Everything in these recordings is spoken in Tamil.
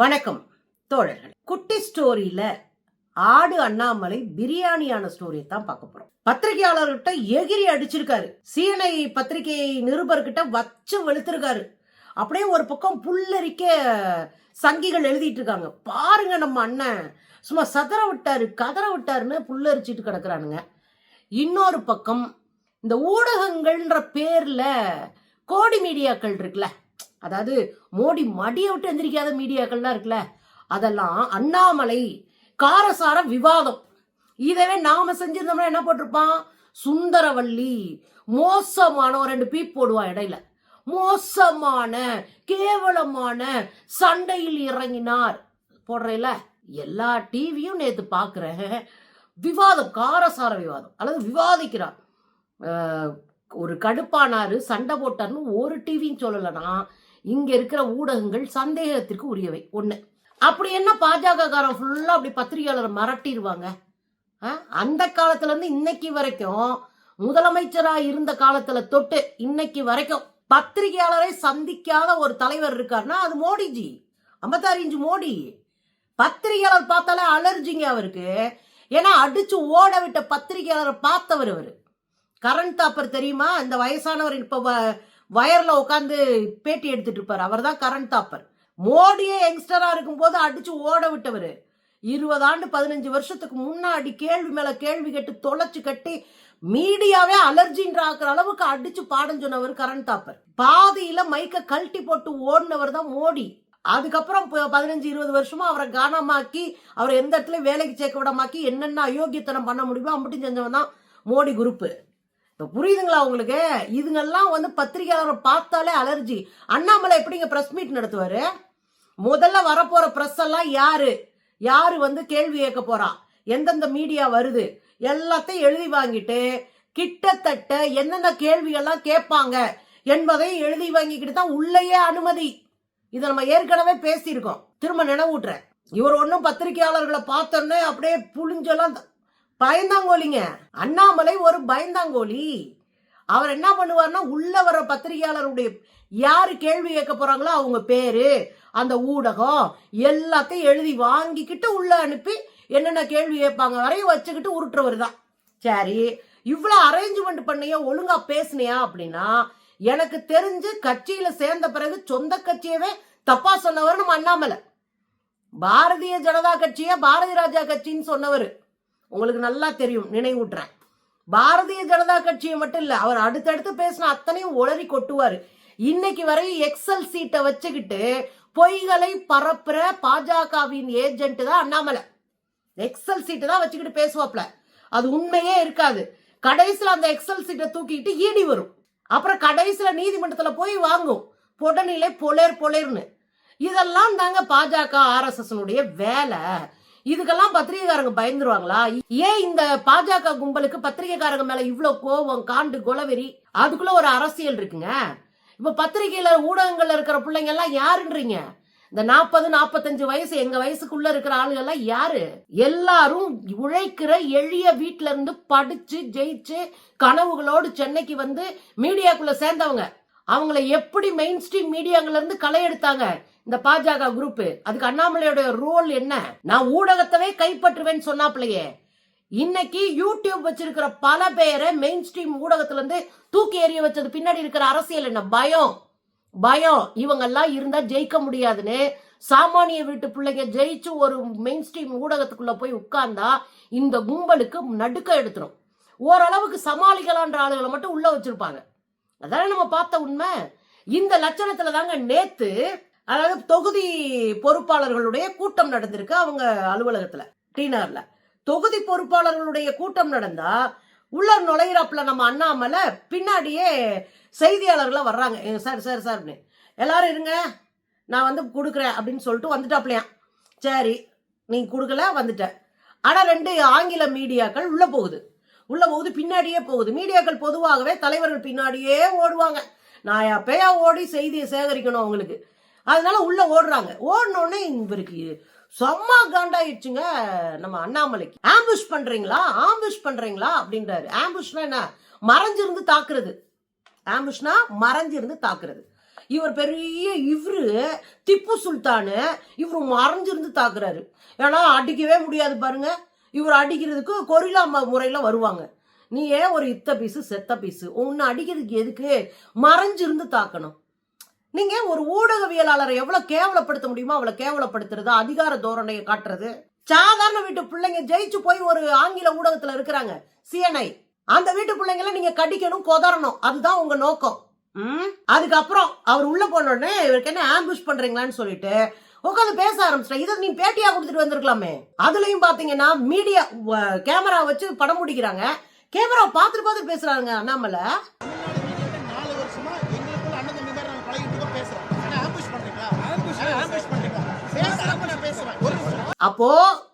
வணக்கம் தோழர்கள். குட்டி ஸ்டோரியில ஆடு அண்ணாமலை பிரியாணியான ஸ்டோரியை தான் பார்க்க போறோம். பத்திரிகையாளர்கிட்ட எகிரி அடிச்சிருக்காரு. சிஎன்ஐ பத்திரிகை நிருபர்கிட்ட வச்சு வெளுத்திருக்காரு. அப்படியே ஒரு பக்கம் புல்லரிக்க சங்கிகள் எழுதிட்டு இருக்காங்க. பாருங்க நம்ம அண்ணன். சும்மா சதற விட்டாரு கதற விட்டாருன்னு புல்லரிச்சிட்டு கிடக்குறானுங்க. இன்னொரு பக்கம் இந்த ஊடகங்கள்ன்ற பேர்ல கோடி மீடியாக்கள் இருக்குல்ல அதாவது மோடி மடியை விட்டு எந்திரிக்காத மீடியாக்கள்லாம் இருக்குல்ல அதெல்லாம் அண்ணாமலை காரசார விவாதம். இதவே நாம செஞ்சிருந்தோம்னா என்ன போட்டிருப்பான்? சுந்தரவல்லி மோசமான ஒரு ரெண்டு பீப் போடுவான் இடையில. மோசமான கேவலமான சண்டையில் இறங்கினார். போடுறேல எல்லா டிவியும் நேற்று பார்க்குறேன் விவாதம் காரசார விவாதம். அல்லது விவாதிக்கிறார். ஒரு கடுப்பானாரு சண்டை போட்டார்னு ஒரு டிவியும் சொல்லலைன்னா இங்க இருக்கிற ஊடகங்கள் சந்தேகத்திற்கு உரியவை. ஒண்ணு. அப்படி என்ன பாஜக காரன் ஃபுல்லா அப்படி பத்திரிகையாளரை மிரட்டிடுவாங்க அந்த காலத்துல இருந்து இன்னைக்கு வரைக்கும் முதலமைச்சரா இருந்த காலத்துல தொட்டு இன்னைக்கு வரைக்கும் பத்திரிகையாளரை சந்திக்காத ஒரு தலைவர் இருக்காருன்னா அது மோடிஜி. ஐம்பத்தாறு இன்ச்சு மோடி. பத்திரிகையாளர் பார்த்தாலே அலர்ஜிங்க அவருக்கு. ஏன்னா அடிச்சு ஓட விட்ட பத்திரிகையாளரை பார்த்தவர் அவர். கரண்ட் தாப்பர் தெரியுமா? இந்த வயசானவர் இப்போ வயர்ல உட்காந்து பேட்டி எடுத்துட்டு இருப்பார். அவர் தான் கரண்ட் தாப்பர் மோடியே யங்ஸ்டரா இருக்கும்போது அடிச்சு ஓட விட்டவர். இருபது ஆண்டு பதினஞ்சு வருஷத்துக்கு முன்னாடி கேள்வி மேல கேள்வி கேட்டு தொலைச்சு கட்டி மீடியாவே அலர்ஜின்ற ஆக்குற அளவுக்கு அடிச்சு பாடம் சொன்னவர் கரண் தாப்பர் பாதியில மைக்க கழட்டி போட்டு ஓடினவர் தான் மோடி. அதுக்கப்புறம் ப- பதினஞ்சு இருபது வருஷமா அவரை கானமாக்கி அவரை எந்த இடத்துல வேலைக்கு சேர்க்க விடமாக்கி என்னென்ன அயோக்கியத்தனம் பண்ண முடியுமோ அம்பிட்டு செஞ்சவன் தான் மோடி குரூப்பு. இப்போ புரியுதுங்களா உங்களுக்கு? இதுங்கெல்லாம் வந்து பத்திரிகையாளர் பார்த்தாலே அலர்ஜி அண்ணாமலை எப்படிங்க ப்ரெஸ் மீட் நடத்துவார்? முதல்ல வரப்போகிற ப்ரெஸ் எல்லாம் யாரு? யார் வந்து கேள்வி கேட்க போகிறா எந்தெந்த மீடியா வருது? எல்லாத்தையும் எழுதி வாங்கிட்டு கிட்டத்தட்ட எந்தெந்த கேள்விகள்லாம் கேட்பாங்க என்பதை எழுதி வாங்கிக்கிட்டு தான் உள்ளேயே அனுமதி. இதை நம்ம ஏற்கனவே பேசியிருக்கோம். திரும்ப நினைவூட்டுறேன். இவர் ஒன்றும் பத்திரிகையாளர்களை பார்த்தோன்னே அப்படியே புளிஞ்செல்லாம் பயந்தாங்கோலிங்க அண்ணாமலை ஒரு பயந்தாங்கோலி அவர் என்ன பண்ணுவார்னா உள்ள வர பத்திரிகையாளருடைய யாரு கேள்வி கேட்க போறாங்களோ அவங்க பேரு அந்த ஊடகம் எல்லாத்தையும் எழுதி வாங்கிக்கிட்டு உள்ள அனுப்பி என்னென்ன கேள்வி கேட்பாங்க வரையும் வச்சுக்கிட்டு உருட்டுறவர் தான். சரி இவ்வளோ அரேஞ்ச்மெண்ட் பண்ணியா ஒழுங்கா பேசுனியா அப்படின்னா எனக்கு தெரிஞ்சு கட்சியில சேர்ந்த பிறகு சொந்த கட்சியவே தப்பா சொன்னவர் நம்ம அண்ணாமலை. பாரதிய ஜனதா கட்சியை பாரதி ராஜா கட்சின்னு சொன்னவர். உங்களுக்கு நல்லா தெரியும் நினைவூட்டுறேன். பாரதிய ஜனதா கட்சியை மட்டும் இல்லை அவர் அடுத்தடுத்து பேசின அத்தனையும் உளறி கொட்டுவார். இன்னைக்கு வரை எக்ஸல் சீட்டை வச்சுக்கிட்டு பொய்களை பரப்புற பாஜகவின் ஏஜென்ட் தான் அண்ணாமலை. எக்ஸல் சீட்டை தான் வச்சுக்கிட்டு பேசுவாப்ல அது உண்மையே இருக்காது. கடைசியில் அந்த எக்ஸல் சீட்டை தூக்கிக்கிட்டு ஈடி வரும். அப்புறம் கடைசியில் நீதிமன்றத்தில் போய் வாங்கும். புடநிலை பொலேர் பொலேர்னு. இதெல்லாம் தாங்க பாஜக ஆர்எஸ்எஸ்னுடைய வேலை. இதுக்கெல்லாம் பத்திரிகைக்காரங்க பயந்துருவாங்களா? ஏன் இந்த பாஜக கும்பலுக்கு பத்திரிகைக்காரங்க மேல இவ்வளவு கோபம் காண்டு குலவெறி அதுக்குள்ள ஒரு அரசியல் இருக்குங்க. இப்ப பத்திரிகையில ஊடகங்கள்ல இருக்கிற பிள்ளைங்க எல்லாம் யாருன்றீங்க? இந்த நாற்பது நாற்பத்தஞ்சு வயசு எங்க வயசுக்குள்ள இருக்கிற ஆளுங்க எல்லாம் யாரு? எல்லாரும் உழைக்கிற எளிய வீட்டுல இருந்து படிச்சு ஜெயிச்சு கனவுகளோடு சென்னைக்கு வந்து மீடியாக்குள்ள சேர்ந்தவங்க. அவங்கள எப்படி மெயின் ஸ்ட்ரீம் மீடியாங்கலேருந்து களை எடுத்தாங்க? இந்த பாஜக குரூப் அதுக்கு அண்ணாமலையோட ரோல் என்ன? நான் ஊடகத்தவே கைப்பற்றுவேன்னு சொன்னாப்லையே இன்னைக்கு யூடியூப் வச்சிருக்கிற பல பேரை மெயின் ஸ்ட்ரீம் ஊடகத்துல இருந்து தூக்கி எறிய வச்சது பின்னாடி இருக்கிற அரசியல் என்ன? பயம். பயம். இவங்கெல்லாம் இருந்தா ஜெயிக்க முடியாதுன்னு சாமானிய வீட்டு பிள்ளைங்க ஜெயிச்சு ஒரு மெயின் ஸ்ட்ரீம் ஊடகத்துக்குள்ள போய் உட்கார்ந்தா இந்த கும்பலுக்கு நடுக்க எடுத்துரும். ஓரளவுக்கு சமாளிக்கலான்ற ஆளுகளை மட்டும் உள்ள வச்சிருப்பாங்க. அதானே நம்ம பார்த்த உண்மை? இந்த லட்சணத்துல தாங்க நேத்து அதாவது தொகுதி பொறுப்பாளர்களுடைய கூட்டம் நடந்திருக்கு அவங்க அலுவலகத்துல டீனார்ல. தொகுதி பொறுப்பாளர்களுடைய கூட்டம் நடந்தா உள்ள நுழையிறாப்புல நம்ம அண்ணாமலை பின்னாடியே செய்தியாளர்களாக வர்றாங்க. "ஏங்க, சார் சார் சார்னு. எல்லாரும் இருங்க நான் வந்து கொடுக்குறேன் அப்படின்னு சொல்லிட்டு வந்துட்டாப்லையாம் சரி நீ கொடுக்கல வந்துட்ட. ஆனா ரெண்டு ஆங்கில மீடியாக்கள் உள்ள போகுது. உள்ள போகுது பின்னாடியே போகுது. மீடியாக்கள் பொதுவாகவே தலைவர்கள் பின்னாடியே ஓடுவாங்க. நான் எப்பயா ஓடி செய்தியை சேகரிக்கணும் அவங்களுக்கு. அதனால உள்ள ஓடுறாங்க. ஓடினோடனே இவருக்கு செம்ம காண்டாயிடுச்சுங்க நம்ம அண்ணாமலைக்கு. ஆம்புஷ் பண்றீங்களா? ஆம்புஷ் பண்றீங்களா? அப்படின்றாரு. ஆம்புஷ்னா என்ன? மறைஞ்சிருந்து தாக்குறது. ஆம்புஷ்னா மறைஞ்சிருந்து தாக்குறது. இவர் பெரிய இவரு திப்பு சுல்தானு இவரு மறைஞ்சிருந்து தாக்குறாரு. ஏன்னா அடிக்கவே முடியாது பாருங்க. இவர் அடிக்கிறதுக்கு கொரிலா முறையில் வருவாங்க. நீ ஏன் ஒரு இத்த பீஸு செத்த பீஸு உன்னை அடிக்கிறதுக்கு எதுக்கு? மறைஞ்சிருந்து தாக்கணும். நீங்கள் ஒரு ஊடகவியலாளரை எவ்வளோ கேவலப்படுத்த முடியுமோ அவ்வளோ கேவலப்படுத்துறது அதிகார தோரணையை காட்டுறது? சாதாரண வீட்டு பிள்ளைங்க ஜெயிச்சு போய் ஒரு ஆங்கில ஊடகத்தில் இருக்கிறாங்க. சிஎன்ஐ அந்த வீட்டு பிள்ளைங்களை நீங்க கடிக்கணும் கொதறணும். அதுதான் உங்க நோக்கம். ம்? அதுக்கப்புறம் அவர் உள்ள போன உடனே இவருக்கு என்ன ஆம்புஷ் பண்றீங்களான்னு சொல்லிட்டு உட்காந்து பேச ஆரம்பிச்சிட்டேன். இதை நீ பேட்டியா கொடுத்துட்டு வந்திருக்கலாமே. அதுலயும் பாத்தீங்கன்னா மீடியா கேமரா வச்சு படம் முடிக்கிறாங்க. கேமரா பார்த்துட்டு பார்த்து பேசுறாங்க அண்ணாமலை. அப்போ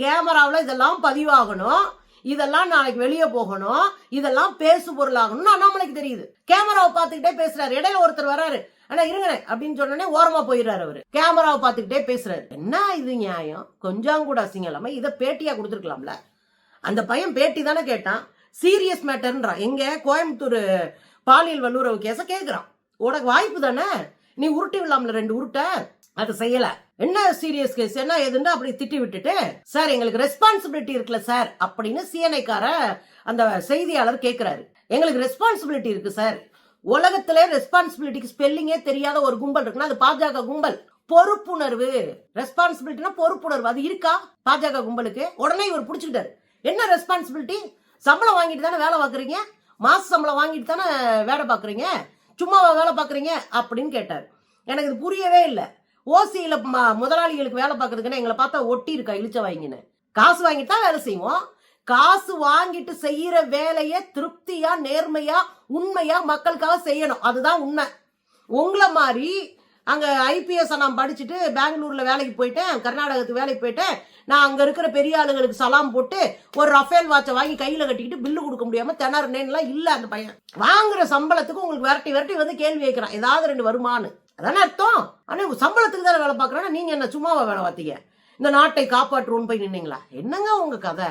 கேமராவில் இதெல்லாம் பதிவாகணும். இதெல்லாம் நாளைக்கு வெளியே போகணும். இதெல்லாம் பேசு பொருளாகணும்னு அண்ணாமலைக்கு தெரியுது. கேமராவை பார்த்துக்கிட்டே பேசுறாரு. இடையில ஒருத்தர் வராரு. ஆனா இருங்க. அப்படின்னு சொன்னோடனே ஓரமா போயிடுறாரு அவரு. கேமராவை பார்த்துக்கிட்டே பேசுறாரு. என்ன இது நியாயம்? கொஞ்சம் கூட அசிங்கம் இல்லாம இதை பேட்டியா கொடுத்துருக்கலாம்ல? அந்த பையன் பேட்டி தானே கேட்டான். சீரியஸ் மேட்டர்ன்றான் எங்க? கோயம்புத்தூர் பாலியல் வல்லுறவு கேஸ கேட்கிறான் உனக்கு வாய்ப்பு தானே? நீ உருட்டி விடலாம்ல ரெண்டு உருட்ட? அதை செய்யல. என்ன சீரியஸ் கேஸ் என்ன ஏதுன்னு அப்படி திட்டி விட்டுட்டு சார் எங்களுக்கு ரெஸ்பான்சிபிலிட்டி இருக்குல்ல சார் அப்படின்னு சிஎன்ஐக்கார அந்த செய்தியாளர் கேட்கிறாரு எங்களுக்கு ரெஸ்பான்சிபிலிட்டி இருக்கு சார். உலகத்துல ரெஸ்பான்சிபிலிட்டிக்கு ஸ்பெல்லிங்கே தெரியாத ஒரு கும்பல் இருக்குன்னா அது பாஜக கும்பல். பொறுப்புணர்வு. ரெஸ்பான்சிபிலிட்டினா பொறுப்புணர்வு. அது இருக்கா பாஜக கும்பலுக்கு? உடனே இவர் பிடிச்சிக்கிட்டாரு. என்ன ரெஸ்பான்சிபிலிட்டி சம்பளம் வாங்கிட்டு தானே வேலை பார்க்குறீங்க? மாச சம்பளம் வாங்கிட்டு தானே வேலை பார்க்குறீங்க? சும்மாவா வேலை பார்க்குறீங்க? அப்படின்னு கேட்டார். எனக்கு இது புரியவே இல்லை. ஓசியில் முதலாளிகளுக்கு வேலை பார்க்கறதுக்குன்னு எங்களை பார்த்தா ஒட்டி இருக்கா இழிச்ச வாங்கினேன். காசு வாங்கிட்டு தான் வேலை செய்வோம். காசு வாங்கிட்டு செய்யற வேலையை திருப்தியா நேர்மையா உண்மையா மக்களுக்காக செய்யணும். அதுதான் உண்மை. உங்களை மாதிரி அங்க ஐபிஎஸ் நான் படிச்சுட்டு பெங்களூர்ல வேலைக்கு போயிட்டேன் கர்நாடகத்துக்கு வேலைக்கு போயிட்டேன். நான் அங்க இருக்கிற பெரிய ஆளுங்களுக்கு சலாம் போட்டு ஒரு ரஃபேல் வாட்சை வாங்கி கையில கட்டிக்கிட்டு பில்லு கொடுக்க முடியாம திணறனேன்லாம் இல்ல அந்த பையன். வாங்குற சம்பளத்துக்கு உங்களுக்கு விரட்டி விரட்டி வந்து கேள்வி வைக்கிறான் ஏதாவது ரெண்டு வருமானு. அதானே அர்த்தம்? ஆனா சம்பளத்துக்கு தானே வேலை பார்க்குறேன்னா நீங்க என்ன சும்மாவா வேலை பார்த்தீங்க? இந்த நாட்டை காப்பாற்றுவோன்னு போய் நின்னீங்களா? என்னங்க உங்க கதை?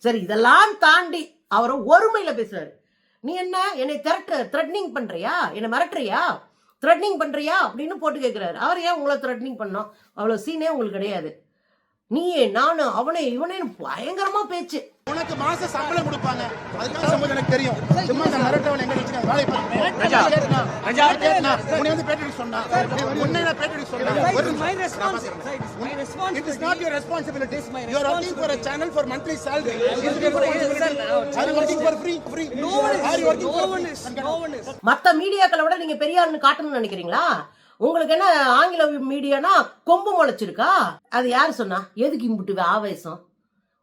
சரி இதெல்லாம் தாண்டி அவர் ஒருமையில பேசுறாரு. நீ என்ன என்னை திரட்டு த்ரெட்னிங் பண்றியா? என்னை மிரட்டுறியா? த்ரெட்னிங் பண்றியா? அப்படின்னு போட்டு கேட்கிறாரு அவர் ஏன் உங்களை த்ரெட்னிங் பண்ணோம்? அவ்வளோ சீனே உங்களுக்கு கிடையாது. நீயே நானு அவனே இவனே பயங்கரமா பேச்சு உனக்கு மாச சம்பளம் கொடுப்பாங்க சம்பளம் எனக்கு தெரியும் சும்மா இந்த மிரட்டவன் எங்க வச்சு வேலை உன்னை வந்து பேட்டி சொன்னா உன்னை நான் பேட்டி சொன்னா. நான் not your responsibility. It's my You are working for a channel for monthly salary. Are you working for free? Free. No one is. No one is. No one is. மத்த மீடியாக்களை விட நீங்க பெரிய ஆளுன்னு காட்டணும்னு நினைக்கிறீங்களா உங்களுக்கு என்ன ஆங்கில மீடியானா கொம்பு முளைச்சிருக்கா? அது யார் சொன்னா? எதுக்கு இம்புட்டு ஆவேசம்?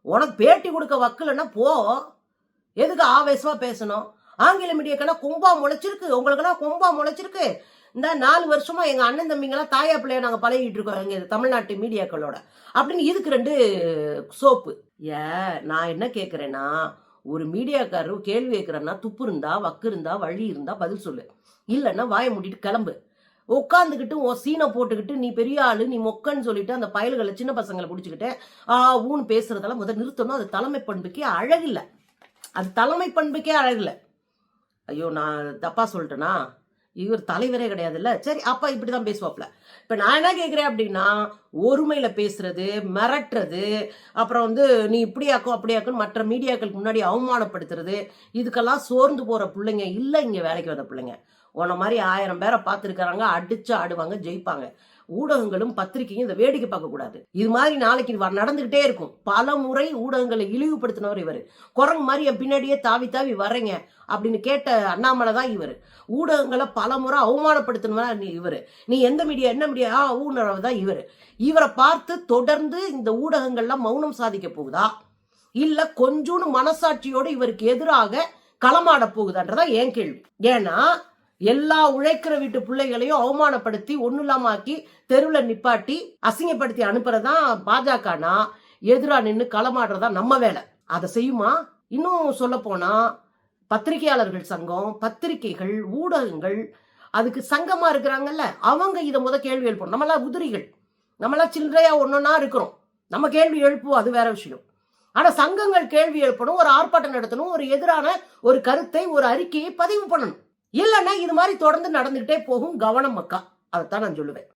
உனக்கு பேட்டி கொடுக்க வக்கலன்னா போ. எதுக்கு ஆவேசமா பேசணும்? ஆங்கில மீடியாக்கெல்லாம் கொம்பா முளைச்சிருக்கு. உங்களுக்கெல்லாம் கொம்பா முளைச்சிருக்கு. இந்த நாலு வருஷமா எங்க அண்ணன் தம்பிங்கெல்லாம் தாயா பிள்ளைய நாங்க பழகிட்டு இருக்கோம். எங்க தமிழ்நாட்டு மீடியாக்களோட. அப்படின்னு இதுக்கு ரெண்டு சோப்பு. ஏ நான் என்ன கேட்குறேன்னா ஒரு மீடியாக்காரர் கேள்வி கேட்குறேன்னா துப்பு இருந்தா வக்கு இருந்தா வழி இருந்தா பதில் சொல்லு. இல்லைன்னா வாயை மூடிட்டு கிளம்பு. உட்காந்துக்கிட்டு உன் சீனை போட்டுக்கிட்டு நீ பெரிய ஆளு நீ மொக்கன்னு சொல்லிட்டு அந்த பயல்களை சின்ன பசங்களை பிடிச்சிக்கிட்டு ஆ ஊன்னு பேசுறதெல்லாம் முதல் நிறுத்தணும். அது தலைமை பண்புக்கே அழகில்லை. அது தலைமை பண்புக்கே அழகில்லை. ஐயோ நான் தப்பா சொல்லிட்டேனா? இவர் தலைவரே கிடையாதுல்ல? சரி அப்பா இப்படி தான் பேசுவாப்ல இப்போ நான் என்ன கேட்குறேன் அப்படின்னா ஒருமையில் பேசுறது மிரட்டுறது அப்புறம் வந்து நீ இப்படியாக்கும் அப்படியாக்குன்னு மற்ற மீடியாக்களுக்கு முன்னாடி அவமானப்படுத்துறது இதுக்கெல்லாம் சோர்ந்து போகிற பிள்ளைங்க இல்லை இங்கே வேலைக்கு வந்த பிள்ளைங்க. உன்ன மாதிரி ஆயிரம் பேரை பார்த்துருக்காங்க அடிச்சு ஆடுவாங்க ஜெயிப்பாங்க. ஊடகங்களும் பத்திரிக்கையும் இந்த வேடிக்கை பார்க்கக்கூடாது இது மாதிரி நாளைக்கு வ- நடந்துகிட்டே இருக்கும். பல முறை ஊடகங்களை இழிவுபடுத்தினவர் இவர். குரங்கு மாதிரி என் பின்னாடியே தாவி தாவி வர்றீங்க அப்படின்னு கேட்ட அண்ணாமலை தான் இவர். ஊடகங்களை பல முறை அவமானப்படுத்தினவர் நீ இவர். நீ எந்த மீடியா என்ன மீடியா? ஆ ஊனரவு தான் இவர். இவரை பார்த்து தொடர்ந்து இந்த ஊடகங்கள்லாம் மௌனம் சாதிக்க போகுதா? இல்லை கொஞ்சோண்டு மனசாட்சியோடு இவருக்கு எதிராக களமாட போகுதான்றதான் என் கேள்வி. ஏன்னா எல்லா உழைக்கிற வீட்டு பிள்ளைகளையும் அவமானப்படுத்தி ஒண்ணு இல்லாம ஆக்கி தெருவில் நிப்பாட்டி அசிங்கப்படுத்தி அனுப்புறதான் பாஜகனா? எதிரா நின்று களமாடுறதா நம்ம வேலை. அதை செய்யுமா? இன்னும் சொல்ல போனா பத்திரிகையாளர்கள் சங்கம் பத்திரிகைகள் ஊடகங்கள் அதுக்கு சங்கமா இருக்கிறாங்கல்ல அவங்க இதை முத கேள்வி எழுப்பணும். நம்மளாம் உதிரிகள் நம்மளாம் சில்லறையா ஒன்னொன்னா இருக்கிறோம். நம்ம கேள்வி எழுப்புவோம் அது வேற விஷயம். ஆனா சங்கங்கள் கேள்வி எழுப்பணும் ஒரு ஆர்ப்பாட்டம் நடத்தணும் ஒரு எதிரான ஒரு கருத்தை ஒரு அறிக்கையை பதிவு பண்ணணும். இல்லைன்னா இது மாதிரி தொடர்ந்து நடந்துகிட்டே போகும் கவனம் மக்கா. அதைத்தான் நான் சொல்லுவேன்.